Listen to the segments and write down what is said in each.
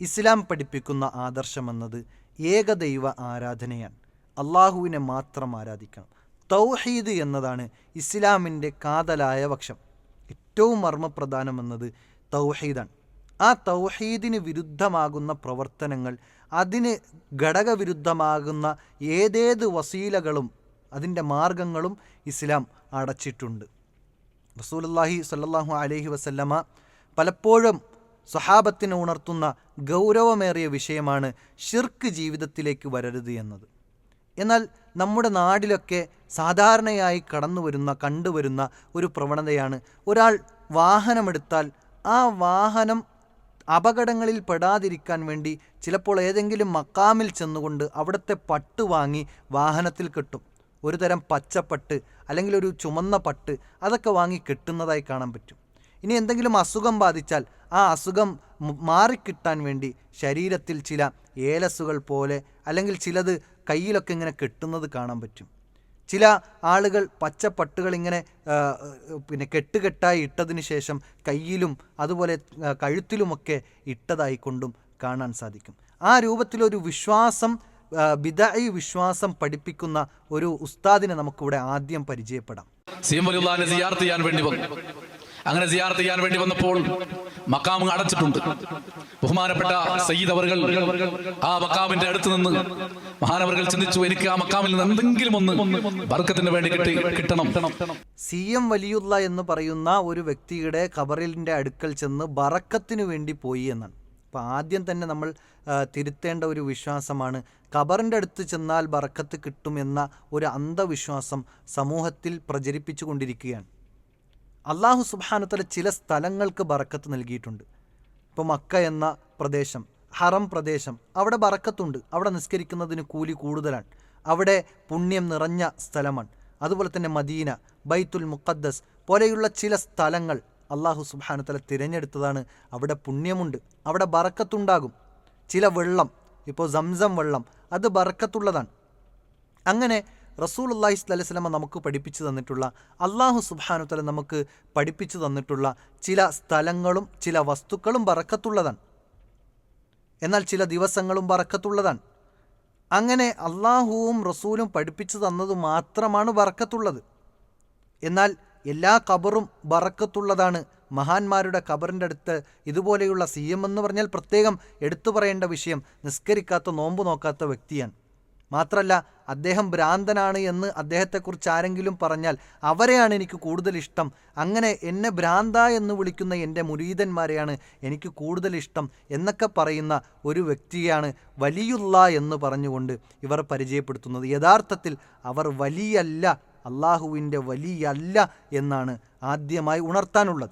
ഇസ്ലാം പഠിപ്പിക്കുന്ന ആദർശമെന്നത് ഏകദൈവ ആരാധനയാണ്. അള്ളാഹുവിനെ മാത്രം ആരാധിക്കണം. തൗഹീദ് എന്നതാണ് ഇസ്ലാമിന്റെ കാതലായ പക്ഷം. ഏറ്റവും മർമ്മപ്രധാനമെന്നത് തൗഹീദാണ്. ആ തൗഹീദിന് വിരുദ്ധമാകുന്ന പ്രവർത്തനങ്ങൾ അതിന് ഘടകവിരുദ്ധമാകുന്ന ഏതേത് വസീലകളും അതിന്റെ മാർഗങ്ങളും ഇസ്ലാം അടച്ചിട്ടുണ്ട്. റസൂലുള്ളാഹി സല്ലാഹു അലഹി വസല്ലമ പലപ്പോഴും സ്വഹാബത്തിനെ ഉണർത്തുന്ന ഗൗരവമേറിയ വിഷയമാണ് ഷിർക്ക് ജീവിതത്തിലേക്ക് വരരുത് എന്നത്. എന്നാൽ നമ്മുടെ നാടിലൊക്കെ സാധാരണയായി കടന്നുവരുന്ന കണ്ടുവരുന്ന ഒരു പ്രവണതയാണ് ഒരാൾ വാഹനമെടുത്താൽ ആ വാഹനം അപകടങ്ങളിൽ പെടാതിരിക്കാൻ വേണ്ടി ചിലപ്പോൾ ഏതെങ്കിലും മക്കാമിൽ ചെന്നുകൊണ്ട് അവിടുത്തെ പട്ട് വാങ്ങി വാഹനത്തിൽ കെട്ടും. ഒരു തരം പച്ചപ്പട്ട് അല്ലെങ്കിൽ ഒരു ചുമന്ന പട്ട് അതൊക്കെ വാങ്ങി കെട്ടുന്നതായി കാണാൻ പറ്റും. ഇനി എന്തെങ്കിലും അസുഖം ബാധിച്ചാൽ ആ അസുഖം മാറിക്കിട്ടാൻ വേണ്ടി ശരീരത്തിൽ ചില ഏലസുകൾ പോലെ അല്ലെങ്കിൽ ചിലത് കയ്യിലൊക്കെ ഇങ്ങനെ കെട്ടുന്നത് കാണാൻ പറ്റും. ചില ആളുകൾ പച്ചപ്പട്ടുകൾ ഇങ്ങനെ പിന്നെ കെട്ടുകെട്ടായി ഇട്ടതിന് ശേഷം കയ്യിലും അതുപോലെ കഴുത്തിലുമൊക്കെ ഇട്ടതായി കൊണ്ടും കാണാൻ സാധിക്കും. ആ രൂപത്തിലൊരു വിശ്വാസം ബിദായി വിശ്വാസം പഠിപ്പിക്കുന്ന ഒരു ഉസ്താദിനെ നമുക്കിവിടെ ആദ്യം പരിചയപ്പെടാം. സീം ചെയ്യാൻ വേണ്ടി അങ്ങനെ സിയാർത്ത് ചെയ്യാൻ വേണ്ടി വന്നപ്പോൾ മക്കാമ് അടച്ചിട്ടുണ്ട്. ബഹുമാനപ്പെട്ട സയ്യിദ് അവർകൾ ആ മക്കാമിന്റെ അടുത്ത് നിന്ന് മഹാനവർകൾ ചിന്തിച്ചു എനിക്ക് ആ മക്കാമിൽ നിന്ന് എന്തെങ്കിലും ഒന്ന് വർക്കത്തിന് വേണ്ടി കിട്ടി കിട്ടണം. സി എം വലിയുള്ള എന്ന് പറയുന്ന ഒരു വ്യക്തിയുടെ ഖബറിന്റെ അടുക്കൽ ചെന്ന് ബറക്കത്തിനു വേണ്ടി പോയി എന്നാണ്. അപ്പോൾ ആദ്യം തന്നെ നമ്മൾ തിരുത്തേണ്ട ഒരു വിശ്വാസമാണ്. ഖബറിന്റെ അടുത്ത് ചെന്നാൽ ബറക്കത്ത് കിട്ടുമെന്ന ഒരു അന്ധവിശ്വാസം സമൂഹത്തിൽ പ്രചരിപ്പിച്ചു കൊണ്ടിരിക്കുകയാണ് അള്ളാഹു സുബാനുത്തല ചില സ്ഥലങ്ങൾക്ക് ബറക്കത്ത് നൽകിയിട്ടുണ്ട്. ഇപ്പോൾ മക്ക എന്ന പ്രദേശം ഹറം പ്രദേശം അവിടെ ബറക്കത്തുണ്ട്. അവിടെ നിസ്കരിക്കുന്നതിന് കൂലി കൂടുതലാണ്. അവിടെ പുണ്യം നിറഞ്ഞ സ്ഥലമാണ്. അതുപോലെ തന്നെ മദീന ബൈത്തുൽ മുഖദ്ദസ് പോലെയുള്ള ചില സ്ഥലങ്ങൾ അള്ളാഹു സുബാനുത്തല തിരഞ്ഞെടുത്തതാണ്. അവിടെ പുണ്യമുണ്ട്. അവിടെ ബറക്കത്തുണ്ടാകും. ചില വെള്ളം ഇപ്പോൾ സംസം വെള്ളം അത് ബറക്കത്തുള്ളതാണ്. അങ്ങനെ റസൂൽ അള്ളാഹി സ്വലമ നമുക്ക് പഠിപ്പിച്ചു തന്നിട്ടുള്ള അള്ളാഹു സുബാനു തല നമുക്ക് പഠിപ്പിച്ചു തന്നിട്ടുള്ള ചില സ്ഥലങ്ങളും ചില വസ്തുക്കളും ബറക്കത്തുള്ളതാണ്. എന്നാൽ ചില ദിവസങ്ങളും ബറക്കത്തുള്ളതാണ്. അങ്ങനെ അള്ളാഹുവും റസൂലും പഠിപ്പിച്ചു തന്നത് മാത്രമാണ് ബറക്കത്തുള്ളത്. എന്നാൽ എല്ലാ കബറും ബറക്കത്തുള്ളതാണ്. മഹാന്മാരുടെ കബറിന്റെ അടുത്ത് ഇതുപോലെയുള്ള സി എം എന്ന് പറഞ്ഞാൽ പ്രത്യേകം എടുത്തു പറയേണ്ട വിഷയം നിസ്കരിക്കാത്ത നോമ്പ് നോക്കാത്ത വ്യക്തിയാണ്. മാത്രല്ല അദ്ദേഹം ഭ്രാന്തനാണ് എന്ന് അദ്ദേഹത്തെക്കുറിച്ച് ആരെങ്കിലും പറഞ്ഞാൽ അവരെയാണ് എനിക്ക് കൂടുതൽ ഇഷ്ടം. അങ്ങനെ എന്നെ ഭ്രാന്ത എന്ന് വിളിക്കുന്ന എന്റെ മുരീതന്മാരെയാണ് എനിക്ക് കൂടുതൽ ഇഷ്ടം എന്നൊക്കെ പറയുന്ന ഒരു വ്യക്തിയാണ് വലിയുള്ള എന്ന് പറഞ്ഞുകൊണ്ട് ഇവർ പരിചയപ്പെടുത്തുന്നത്. യഥാർത്ഥത്തിൽ അവർ വലിയല്ല അള്ളാഹുവിന്റെ വലിയല്ല എന്നാണ് ആദ്യമായി ഉണർത്താനുള്ളത്.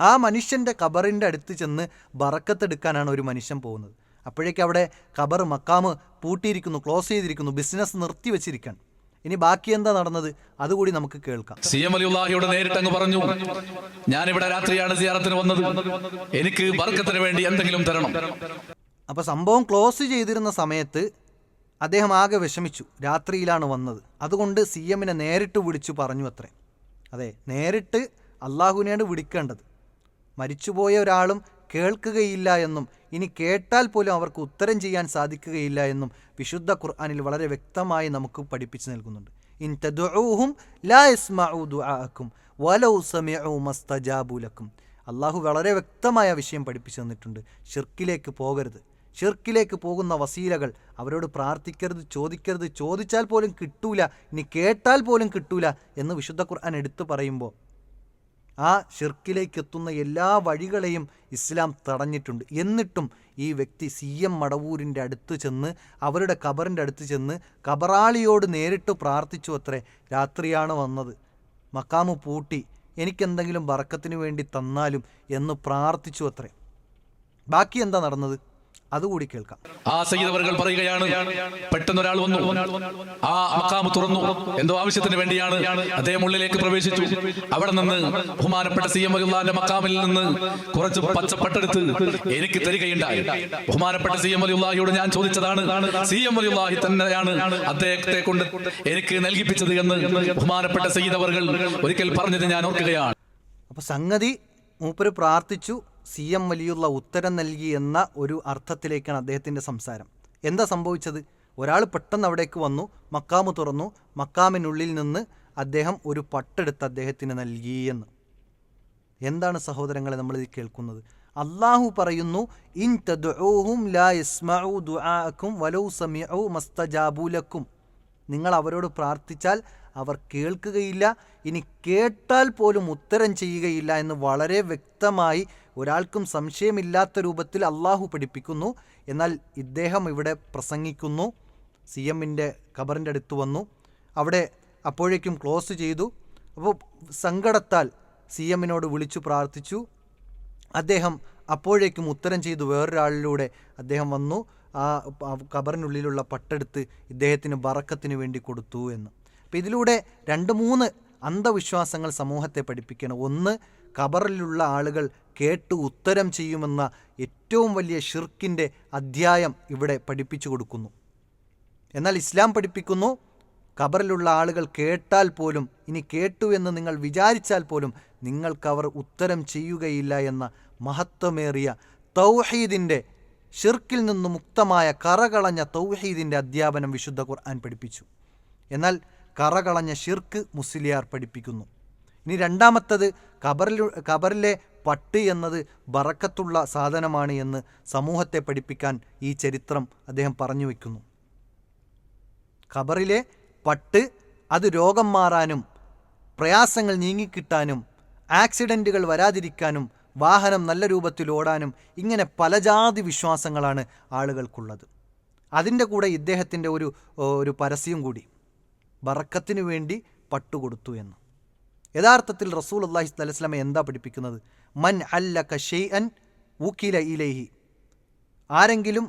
ആ മനുഷ്യന്റെ കബറിന്റെ അടുത്ത് ചെന്ന് ബറക്കത്തെടുക്കാനാണ് ഒരു മനുഷ്യൻ പോകുന്നത്. അപ്പോഴേക്കും അവിടെ ഖബർ മക്കാമ് പൂട്ടിയിരിക്കുന്നു ക്ലോസ് ചെയ്തിരിക്കുന്നു ബിസിനസ് നിർത്തി നിർത്തിവെച്ചിരിക്കുകയാണ് ഇനി ബാക്കി എന്താ നടന്നത്? അതുകൂടി നമുക്ക് കേൾക്കാം. സി എം അലിയുള്ളാഹിയോട് നേരിട്ട് അങ്ങ് പറഞ്ഞു ഇവിടെ രാത്രിയാണ് സിയാറത്തിന് വന്നത്. എനിക്ക് വർക്കത്തിന് വേണ്ടി എന്തെങ്കിലും തരണം. അപ്പൊ സംഭവം ക്ലോസ് ചെയ്തിരുന്ന സമയത്ത് അദ്ദേഹം ആകെ വിഷമിച്ചു. രാത്രിയിലാണ് വന്നത്. അതുകൊണ്ട് സി എമ്മിനെ നേരിട്ട് വിളിച്ചു പറഞ്ഞു അത്രേ. അതെ നേരിട്ട് അള്ളാഹുവിനെയാണ് വിളിക്കേണ്ടത്. മരിച്ചുപോയ ഒരാളും കേൾക്കുകയില്ല എന്നും ഇനി കേട്ടാൽ പോലും അവർക്ക് ഉത്തരം ചെയ്യാൻ സാധിക്കുകയില്ല എന്നും വിശുദ്ധ ഖുർആാനിൽ വളരെ വ്യക്തമായി നമുക്ക് പഠിപ്പിച്ചു നൽകുന്നുണ്ട്. ഇൻ തദുഹും ലാ യസ്മഉ ദുആഅക്കും വലൗ സമിഉ മസ്തജാബുലക്കും അള്ളാഹു വളരെ വ്യക്തമായ വിഷയം പഠിപ്പിച്ചു തന്നിട്ടുണ്ട്. ഷിർക്കിലേക്ക് പോകരുത്. ഷിർക്കിലേക്ക് പോകുന്ന വസീലകൾ അവരോട് പ്രാർത്ഥിക്കരുത് ചോദിക്കരുത് ചോദിച്ചാൽ പോലും കിട്ടൂല ഇനി കേട്ടാൽ പോലും കിട്ടൂല എന്ന് വിശുദ്ധ ഖുർആൻ എടുത്തു പറയുമ്പോൾ ആ ഷിർക്കിലേക്ക് എത്തുന്ന എല്ലാ വഴികളെയും ഇസ്ലാം തടഞ്ഞിട്ടുണ്ട്. എന്നിട്ടും ഈ വ്യക്തി സി എം മടവൂരിന്റെ അടുത്ത് ചെന്ന് അവരുടെ ഖബറിന്റെ അടുത്ത് ചെന്ന് കബറാളിയോട് നേരിട്ട് പ്രാർത്ഥിച്ചു അത്രേ. രാത്രിയാണ് വന്നത്. മക്കാമ് പൂട്ടി. എനിക്കെന്തെങ്കിലും വറക്കത്തിന് വേണ്ടി തന്നാലും എന്ന് പ്രാർത്ഥിച്ചു അത്രേ. ബാക്കി എന്താ നടന്നത്? അതുകൂടി കേൾക്കാം. ആ സയ്യിദവറുകൾ പറയുകയാണ് പെട്ടെന്ന് ഒരാൾ വന്നു. ആ മക്കാമ് തുറന്നു. എന്തോ ആവശ്യത്തിന് വേണ്ടിയാണ് അദ്ദേഹം ഉള്ളിലേക്ക് പ്രവേശിച്ചു. അവിടെ നിന്ന് ബഹുമാനപ്പെട്ട സി എം അലിന്റെ മക്കാമിൽ നിന്ന് കുറച്ച് പച്ചപ്പട്ടെടുത്ത് എനിക്ക് തരികയുണ്ടായി. ബഹുമാനപ്പെട്ട സി എം അലിഹയോട് ഞാൻ ചോദിച്ചതാണ് സി എം അലിഹി തന്നെയാണ് അദ്ദേഹത്തെ കൊണ്ട് എനിക്ക് നൽകിപ്പിച്ചത് എന്ന് ബഹുമാനപ്പെട്ട സയ്യിദ് അവർ ഒരിക്കൽ പറഞ്ഞത് ഞാൻ ഓർക്കുകയാണ്. അപ്പൊ സംഗതി മൂപ്പര് പ്രാർത്ഥിച്ചു സി എം വലിയുള്ള ഉത്തരം നൽകി എന്ന ഒരു അർത്ഥത്തിലേക്കാണ് അദ്ദേഹത്തിന്റെ സംസാരം. എന്താ സംഭവിച്ചത്? ഒരാൾ പെട്ടെന്ന് അവിടേക്ക് വന്നു മക്കാമ് തുറന്നു മക്കാമിനുള്ളിൽ നിന്ന് അദ്ദേഹം ഒരു പട്ടെടുത്ത് അദ്ദേഹത്തിന് നൽകി എന്ന്. എന്താണ് സഹോദരങ്ങളെ നമ്മൾ ഇത് കേൾക്കുന്നത്? അള്ളാഹു പറയുന്നു ഇൻ തദ്ഊഹും ലാ വലൗ നിങ്ങൾ അവരോട് പ്രാർത്ഥിച്ചാൽ അവർ കേൾക്കുകയില്ല ഇനി കേട്ടാൽ പോലും ഉത്തരം ചെയ്യുകയില്ല എന്ന് വളരെ വ്യക്തമായി ഒരാൾക്കും സംശയമില്ലാത്ത രൂപത്തിൽ അള്ളാഹു പഠിപ്പിക്കുന്നു. എന്നാൽ ഇദ്ദേഹം ഇവിടെ പ്രസംഗിക്കുന്നു. സി എമ്മിന്റെ ഖബറിന്റെ അടുത്ത് വന്നു. അവിടെ അപ്പോഴേക്കും ക്ലോസ് ചെയ്തു. അപ്പോൾ സങ്കടത്താൽ സി എമ്മിനോട് വിളിച്ചു പ്രാർത്ഥിച്ചു. അദ്ദേഹം അപ്പോഴേക്കും ഉത്തരം ചെയ്തു. വേറൊരാളിലൂടെ അദ്ദേഹം വന്നു. ആ ഖബറിനുള്ളിലുള്ള പട്ടെടുത്ത് ഇദ്ദേഹത്തിന് ബറക്കത്തിന് വേണ്ടി കൊടുത്തു എന്ന്. അപ്പോൾ ഇതിലൂടെ രണ്ട് മൂന്ന് അന്ധവിശ്വാസങ്ങൾ സമൂഹത്തെ പഠിപ്പിക്കണം. ഒന്ന് ഖബറിലുള്ള ആളുകൾ കേട്ട് ഉത്തരം ചെയ്യുമെന്ന ഏറ്റവും വലിയ ഷിർക്കിന്റെ അധ്യായം ഇവിടെ പഠിപ്പിച്ചു കൊടുക്കുന്നു. എന്നാൽ ഇസ്ലാം പഠിപ്പിക്കുന്നു ഖബറിലുള്ള ആളുകൾ കേട്ടാൽ പോലും ഇനി കേട്ടു എന്ന് നിങ്ങൾ വിചാരിച്ചാൽ പോലും നിങ്ങൾക്കവർ ഉത്തരം ചെയ്യുകയില്ല എന്ന മഹത്വമേറിയ തൗഹീദിന്റെ ഷിർക്കിൽ നിന്ന് മുക്തമായ കറകളഞ്ഞ തൗഹീദിന്റെ അധ്യാപനം വിശുദ്ധ ഖുർആൻ പഠിപ്പിച്ചു. എന്നാൽ കറകളഞ്ഞ ഷിർക്ക് മുസ്ലിയാർ പഠിപ്പിക്കുന്നു. ഇനി രണ്ടാമത്തത് ഖബറിൽ ഖബറിലെ പട്ട് എന്നത് ബറക്കത്തുള്ള സാധനമാണ് എന്ന് സമൂഹത്തെ പഠിപ്പിക്കാൻ ഈ ചരിത്രം അദ്ദേഹം പറഞ്ഞു വയ്ക്കുന്നു ഖബറിലെ പട്ട് അത് രോഗം മാറാനും പ്രയാസങ്ങൾ നീങ്ങിക്കിട്ടാനും ആക്സിഡന്റുകൾ വരാതിരിക്കാനും വാഹനം നല്ല രൂപത്തിൽ ഓടാനും ഇങ്ങനെ പല ജാതി വിശ്വാസങ്ങളാണ് ആളുകൾക്കുള്ളത്. അതിന്റെ കൂടെ ഇദ്ദേഹത്തിന്റെ ഒരു ഒരു പരസ്യം കൂടി. ബറക്കത്തിനു വേണ്ടി പട്ടു കൊടുത്തു എന്ന്. യഥാർത്ഥത്തിൽ റസൂൽ അള്ളാഹി സ്വലസ്ലമെ എന്താ പഠിപ്പിക്കുന്നത്? മൻ അല്ല കഷെയ് അൻ ഊക്കില ഇലേഹി. ആരെങ്കിലും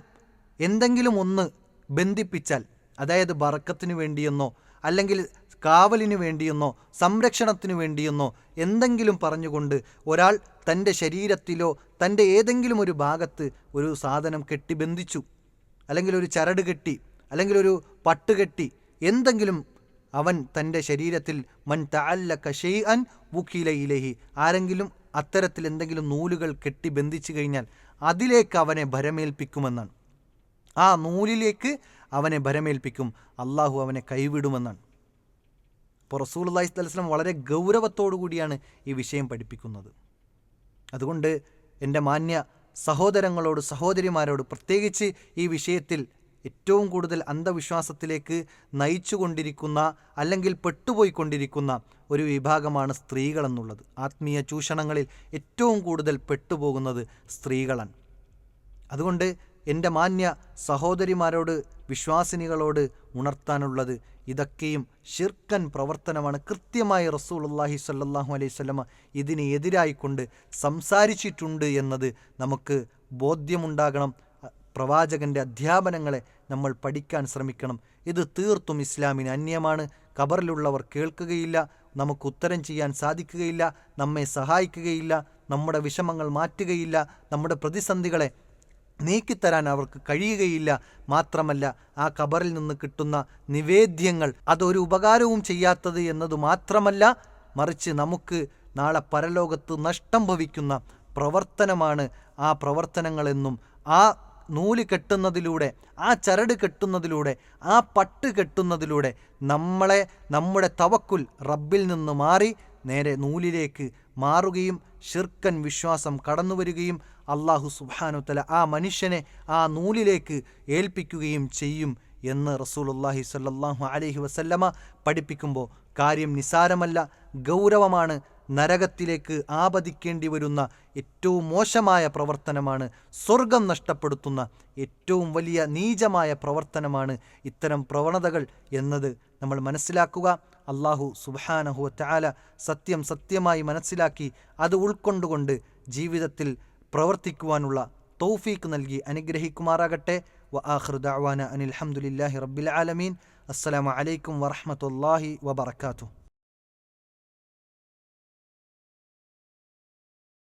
എന്തെങ്കിലും ഒന്ന് ബന്ധിപ്പിച്ചാൽ അതായത് ബറക്കത്തിന് വേണ്ടിയെന്നോ അല്ലെങ്കിൽ കാവലിന് വേണ്ടിയെന്നോ സംരക്ഷണത്തിന് വേണ്ടിയെന്നോ എന്തെങ്കിലും പറഞ്ഞുകൊണ്ട് ഒരാൾ തന്റെ ശരീരത്തിലോ തന്റെ ഏതെങ്കിലും ഒരു ഭാഗത്ത് ഒരു സാധനം കെട്ടി ബന്ധിച്ചു അല്ലെങ്കിൽ ഒരു ചരട് കെട്ടി അല്ലെങ്കിൽ ഒരു പട്ട് കെട്ടി എന്തെങ്കിലും അവൻ തന്റെ ശരീരത്തിൽ മൻ തഅല്ല കഷെയ് അൻ വുക്കിലയിലേഹി ആരെങ്കിലും അത്തരത്തിൽ എന്തെങ്കിലും നൂലുകൾ കെട്ടി ബന്ധിച്ചു കഴിഞ്ഞാൽ അതിലേക്ക് അവനെ ഭരമേൽപ്പിക്കുമെന്നാണ്. ആ നൂലിലേക്ക് അവനെ ഭരമേൽപ്പിക്കും. അള്ളാഹു അവനെ കൈവിടുമെന്നാണ്. അപ്പോൾ റസൂൽ അള്ളാഹി വളരെ ഗൗരവത്തോടു കൂടിയാണ് ഈ വിഷയം പഠിപ്പിക്കുന്നത്. അതുകൊണ്ട് എന്റെ മാന്യ സഹോദരങ്ങളോട് സഹോദരിമാരോട് പ്രത്യേകിച്ച് ഈ വിഷയത്തിൽ ഏറ്റവും കൂടുതൽ അന്ധവിശ്വാസത്തിലേക്ക് നയിച്ചുകൊണ്ടിരിക്കുന്ന അല്ലെങ്കിൽ പെട്ടുപോയിക്കൊണ്ടിരിക്കുന്ന ഒരു വിഭാഗമാണ് സ്ത്രീകളെന്നുള്ളത്. ആത്മീയ ചൂഷണങ്ങളിൽ ഏറ്റവും കൂടുതൽ പെട്ടുപോകുന്നത് സ്ത്രീകളാണ്. അതുകൊണ്ട് എന്റെ മാന്യ സഹോദരിമാരോട് വിശ്വാസിനികളോട് ഉണർത്താനുള്ളത് ഇതൊക്കെയും ഷിർക്കൻ പ്രവർത്തനമാണ്. കൃത്യമായി റസൂലുള്ളാഹി സ്വല്ലല്ലാഹു അലൈഹി സ്വലമ ഇതിന് എതിരായിക്കൊണ്ട് സംസാരിച്ചിട്ടുണ്ട് എന്നത് നമുക്ക് ബോധ്യമുണ്ടാകണം. പ്രവാചകന്റെ അധ്യാപനങ്ങളെ നമ്മൾ പഠിക്കാൻ ശ്രമിക്കണം. ഇത് തീർത്തും ഇസ്ലാമിന് അന്യമാണ്. കബറിലുള്ളവർ കേൾക്കുകയില്ല നമുക്ക് ഉത്തരം ചെയ്യാൻ സാധിക്കുകയില്ല നമ്മെ സഹായിക്കുകയില്ല നമ്മുടെ വിഷമങ്ങൾ മാറ്റുകയില്ല നമ്മുടെ പ്രതിസന്ധികളെ നീക്കിത്തരാൻ അവർക്ക് കഴിയുകയില്ല. മാത്രമല്ല ആ കബറിൽ നിന്ന് കിട്ടുന്ന നിവേദ്യങ്ങൾ അതൊരു ഉപകാരവും ചെയ്യാത്തത് എന്നത് മാത്രമല്ല മറിച്ച് നമുക്ക് നാളെ പരലോകത്ത് നഷ്ടം ഭവിക്കുന്ന പ്രവർത്തനമാണ് ആ പ്രവർത്തനങ്ങളെന്നും ആ നൂൽ കെട്ടുന്നതിലൂടെ ആ ചരട് കെട്ടുന്നതിലൂടെ ആ പട്ട് കെട്ടുന്നതിലൂടെ നമ്മളെ നമ്മുടെ തവക്കുൽ റബ്ബിൽ നിന്ന് മാറി നേരെ നൂലിലേക്ക് മാറുകയും ഷിർക്കൻ വിശ്വാസം കടന്നു വരികയും അള്ളാഹു സുബാനുത്തല ആ മനുഷ്യനെ ആ നൂലിലേക്ക് ഏൽപ്പിക്കുകയും ചെയ്യും എന്ന് റസൂലുല്ലാഹി സല്ലാഹു അലഹി വസല്ലമ പഠിപ്പിക്കുമ്പോൾ കാര്യം നിസാരമല്ല ഗൗരവമാണ്. നരകത്തിലേക്ക് ആപതിക്കേണ്ടി വരുന്ന ഏറ്റവും മോശമായ പ്രവർത്തനമാണ് സ്വർഗം നഷ്ടപ്പെടുത്തുന്ന ഏറ്റവും വലിയ നീചമായ പ്രവർത്തനമാണ് ഇത്തരം പ്രവണതകൾ എന്നത്. നമ്മൾ മനസ്സിലാക്കുക അള്ളാഹു സുബാനഹു ചാല സത്യം സത്യമായി മനസ്സിലാക്കി അത് ഉൾക്കൊണ്ടുകൊണ്ട് ജീവിതത്തിൽ പ്രവർത്തിക്കുവാനുള്ള തൗഫീക്ക് നൽകി അനുഗ്രഹിക്കുമാറാകട്ടെ. വ ആഖിർ അനിൽഹമുല്ലാഹി റബ്ബിൽ ആലമീൻ. അസ്സലാമു അലൈക്കും വറഹ്മത്തുള്ളാഹി വബറകാതുഹു.